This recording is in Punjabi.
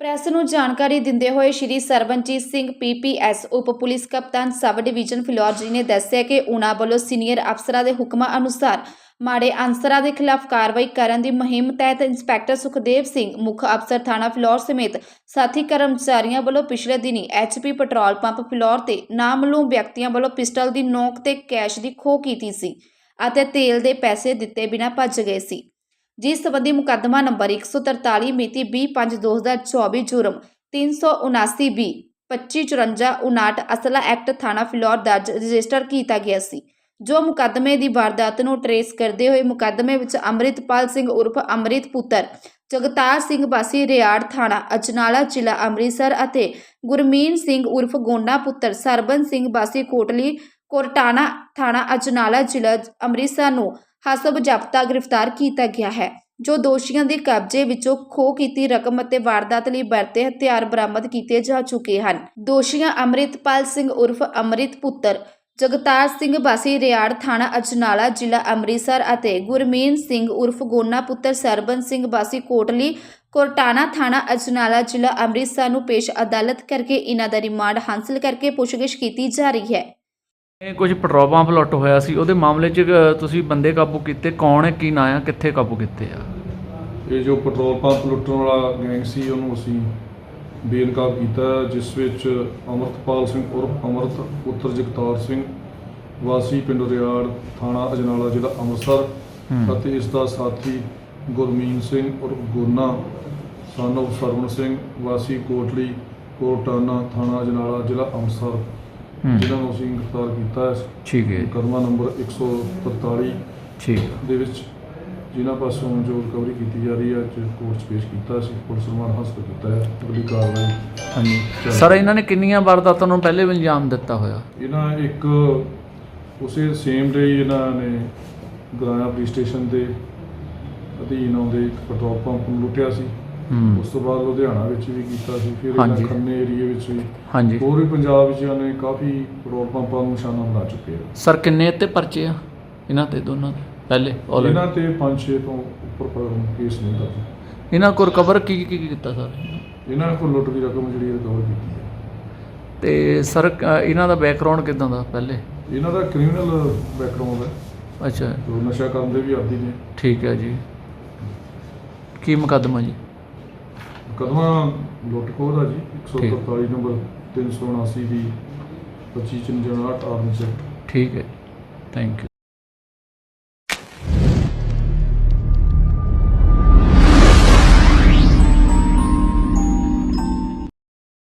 ਪ੍ਰੈਸ ਨੂੰ ਜਾਣਕਾਰੀ ਦਿੰਦੇ ਹੋਏ ਸ਼੍ਰੀ ਸਰਵਨਜੀਤ ਸਿੰਘ ਪੀਪੀਐਸ ਉਪ ਪੁਲਿਸ ਕਪਤਾਨ ਸਬ ਡਿਵੀਜ਼ਨ ਫਿਲੌਰ ਜੀ ਨੇ ਦੱਸਿਆ ਕਿ ਉਨ੍ਹਾਂ ਵੱਲੋਂ ਸੀਨੀਅਰ ਅਫਸਰਾਂ ਦੇ ਹੁਕਮਾਂ ਅਨੁਸਾਰ ਮਾੜੇ ਅਨਸਰਾਂ ਦੇ ਖਿਲਾਫ ਕਾਰਵਾਈ ਕਰਨ ਦੀ ਮੁਹਿੰਮ ਤਹਿਤ ਇੰਸਪੈਕਟਰ ਸੁਖਦੇਵ ਸਿੰਘ, ਮੁੱਖ ਅਫਸਰ ਥਾਣਾ ਫਿਲੌਰ ਸਮੇਤ ਸਾਥੀ ਕਰਮਚਾਰੀਆਂ ਵੱਲੋਂ ਪਿਛਲੇ ਦਿਨੀ ਐਚਪੀ ਪੈਟਰੋਲ ਪੰਪ ਫਿਲੌਰ ਤੇ ਨਾਮਲੂਮ ਵਿਅਕਤੀਆਂ ਵੱਲੋਂ ਪਿਸਟਲ ਦੀ ਨੋਕ ਤੇ ਕੈਸ਼ ਦੀ ਖੋਹ ਕੀਤੀ ਸੀ ਅਤੇ ਤੇਲ ਦੇ ਪੈਸੇ ਦਿੱਤੇ ਬਿਨਾਂ ਭੱਜ ਗਏ ਸੀ। ਜਿਸ ਸੰਬੰਧੀ ਮੁਕੱਦਮਾ ਨੰਬਰ 143 ਮਿਤੀ 20/5/2024 ਜੁਰਮ 379 ਬੀ 2554 ਅਸਲਾ ਐਕਟ ਥਾਣਾ ਫਿਲੌਰ ਦਰਜ ਰਜਿਸਟਰ ਕੀਤਾ ਗਿਆ ਸੀ, ਜੋ ਮੁਕੱਦਮੇ ਦੀ ਵਾਰਦਾਤ ਨੂੰ ਟਰੇਸ ਕਰਦੇ ਹੋਏ ਮੁਕੱਦਮੇ ਵਿੱਚ ਅੰਮ੍ਰਿਤਪਾਲ ਸਿੰਘ ਉਰਫ ਅੰਮ੍ਰਿਤ ਪੁੱਤਰ, ਜਗਤਾਰ ਸਿੰਘ ਵਾਸੀ ਰਿਆੜ ਥਾਣਾ, ਅਜਨਾਲਾ ਜ਼ਿਲ੍ਹਾ ਅੰਮ੍ਰਿਤਸਰ ਅਤੇ ਗੁਰਮੀਨ ਸਿੰਘ ਉਰਫ ਗੋਂਡਾ ਪੁੱਤਰ, ਸਰਬਨ ਸਿੰਘ ਵਾਸੀ ਕੋਟਲੀ ਕੋਰਟਾਣਾ ਥਾਣਾ, ਅਜਨਾਲਾ ਜ਼ਿਲ੍ਹਾ ਅੰਮ੍ਰਿਤਸਰ ਨੂੰ ਹਸਬ ਜ਼ਬਤਾ ਗ੍ਰਿਫਤਾਰ ਕੀਤਾ ਗਿਆ ਹੈ, ਜੋ ਦੋਸ਼ੀਆਂ ਦੇ ਕਬਜ਼ੇ ਵਿੱਚੋਂ ਖੋਹ ਕੀਤੀ ਰਕਮ ਅਤੇ ਵਾਰਦਾਤ ਲਈ ਵਰਤੇ ਹਥਿਆਰ ਬਰਾਮਦ ਕੀਤੇ ਜਾ ਚੁੱਕੇ ਹਨ। ਦੋਸ਼ੀਆਂ ਅੰਮ੍ਰਿਤਪਾਲ ਸਿੰਘ ਉਰਫ ਅੰਮ੍ਰਿਤ ਪੁੱਤਰ, ਜਗਤਾਰ ਸਿੰਘ ਬਾਸੀ ਰਿਆੜ ਥਾਣਾ ਅਜਨਾਲਾ, ਜ਼ਿਲ੍ਹਾ ਅੰਮ੍ਰਿਤਸਰ ਅਤੇ ਗੁਰਮੀਨ ਸਿੰਘ ਉਰਫ ਗੋਨਾ ਪੁੱਤਰ ਸਰਬਨ ਸਿੰਘ ਬਾਸੀ ਕੋਟਲੀ ਕੋਰਟਾਣਾ ਥਾਣਾ ਅਜਨਾਲਾ, ਜ਼ਿਲ੍ਹਾ ਅੰਮ੍ਰਿਤਸਰ ਨੂੰ ਪੇਸ਼ ਅਦਾਲਤ ਕਰਕੇ ਇਹਨਾਂ ਦਾ ਰਿਮਾਂਡ ਹਾਸਲ ਕਰਕੇ ਪੁੱਛਗਿੱਛ ਕੀਤੀ ਜਾ ਰਹੀ ਹੈ। ਇਹ ਕੁਝ ਪੈਟਰੋਲ ਪੰਪ ਲੁੱਟ ਹੋਇਆ ਸੀ ਉਹਦੇ ਮਾਮਲੇ 'ਚ ਤੁਸੀਂ ਬੰਦੇ ਕਾਬੂ ਕੀਤੇ ਕੌਣ ਹੈ ਕੀ ਨਾਂ ਆ ਕਿੱਥੇ ਕਾਬੂ ਕੀਤੇ ਆ ਇਹ ਜੋ ਪੈਟਰੋਲ ਪੰਪ ਲੁੱਟਣ ਵਾਲਾ ਗੈਂਗ ਸੀ ਉਹਨੂੰ ਅਸੀਂ ਬੇਨਕਾਬ ਕੀਤਾ ਜਿਸ ਵਿੱਚ ਅਮਰਤਪਾਲ ਸਿੰਘ ਉਰਫ ਅਮਰਤ ਪੁੱਤਰ ਜਗਤਾਰ ਸਿੰਘ ਵਾਸੀ ਪਿੰਡ ਰਿਆੜ ਥਾਣਾ ਅਜਨਾਲਾ ਜ਼ਿਲ੍ਹਾ ਅੰਮ੍ਰਿਤਸਰ। ਅਤੇ ਇਸ ਦਾ ਸਾਥੀ ਗੁਰਮੀਨ ਸਿੰਘ ਉਰਫ ਗੋਨਾ son of ਸਰਵਣ ਸਿੰਘ ਵਾਸੀ ਕੋਟਲੀ ਕੋਟਾਨਾ ਥਾਣਾ ਅਜਨਾਲਾ ਜ਼ਿਲ੍ਹਾ ਅੰਮ੍ਰਿਤਸਰ ਜਿਨ੍ਹਾਂ ਨੂੰ ਅਸੀਂ ਗ੍ਰਿਫਤਾਰ ਕੀਤਾ ਹੈ। ਠੀਕ ਹੈ ਮੁਕੱਦਮਾ ਨੰਬਰ 143 ਠੀਕ। ਦੇ ਵਿੱਚ ਜਿਨ੍ਹਾਂ ਪਾਸੋਂ ਜੋ ਰਿਕਵਰੀ ਕੀਤੀ ਜਾ ਰਹੀ ਹੈ ਅੱਜ ਕੋਰਟ 'ਚ ਪੇਸ਼ ਕੀਤਾ ਸੀ ਪੁਲਿਸ ਰਿਮਾਂਡ ਹਾਸਲ ਕੀਤਾ ਹੈ। ਅਗਲੀ ਕਾਰਵਾਈ ਹਾਂਜੀ। ਸਰ ਇਹਨਾਂ ਨੇ ਕਿੰਨੀਆਂ ਵਾਰਦਾਤਾਂ ਨੂੰ ਪਹਿਲੇ ਵੀ ਇਲਜ਼ਾਮ ਦਿੱਤਾ ਹੋਇਆ? ਇਹਨਾਂ ਇੱਕ ਉਸੇ ਸੇਮ ਡੇ ਇਹਨਾਂ ਨੇ ਗਰਾਇਆ ਪੁਲਿਸ ਸਟੇਸ਼ਨ ਦੇ ਅਧੀਨ ਆਉਂਦੇ ਇੱਕ ਪੈਟਰੋਲ ਪੰਪ ਨੂੰ ਲੁੱਟਿਆ ਸੀ। ਉਸ ਤੋਂ ਬਾਅਦ ਲੁਧਿਆਣਾ ਵਿੱਚ ਵੀ ਕੀਤਾ ਸੀ ਫਿਰ। ਇਹਨਾਂ ਖੰਨੇ ਏਰੀਏ ਵਿੱਚ ਵੀ। ਹਾਂਜੀ। ਹੋਰ ਵੀ ਪੰਜਾਬ ਵਿੱਚ ਇਹਨਾਂ ਕਾਫੀ ਪੈਟਰੋਲ ਪੰਪਾਂ ਨੂੰ ਨਿਸ਼ਾਨਾ ਬਣਾ ਚੁੱਕੇ ਆ। ਸਰ ਕਿੰਨੇ ਤੇ ਪਰਚੇ ਆ? ਇਹਨਾਂ ਤੇ ਦੋਨਾਂ ਦੇ ਪਹਿਲੇ already? ਇਹਨਾਂ ਤੇ 5-6 ਤੋਂ ਉੱਪਰ ਪਰ ਕੇਸ ਨਹੀਂ ਦਰਜ। ਇਹਨਾਂ ਕੋਲ ਕਵਰ ਕੀ ਕੀ ਕੀ ਕੀਤਾ ਸਰ? ਇਹਨਾਂ ਕੋਲ ਲੁੱਟ ਦੀ ਰਕਮ ਜਿਹੜੀ ਰਿਕਵਰ ਕੀਤੀ ਹੈ। ਤੇ ਸਰ ਇਹਨਾਂ ਦਾ ਬੈਕਗ੍ਰਾਉਂਡ ਕਿਦਾਂ ਦਾ ਪਹਿਲੇ? ਇਹਨਾਂ ਦਾ ਕ੍ਰਿਮੀਨਲ ਬੈਕਗ੍ਰਾਉਂਡ ਹੈ। ਅੱਛਾ। ਨਸ਼ਾ ਕਰਨ ਦੇ ਵੀ ਆਦੀ ਨੇ। ਠੀਕ ਹੈ ਜੀ। ਕੀ ਮੁਕੱਦਮਾ ਜੀ? ਮੁਕੱਦਮਾ ਲੁੱਟ ਖੋਹ ਦਾ ਜੀ 143 ਨੰਬਰ 379 ਦੀ 25 59 ਆਰਮੀ ਸੈਕਟ ਠੀਕ ਹੈ ਥੈਂਕ ਯੂ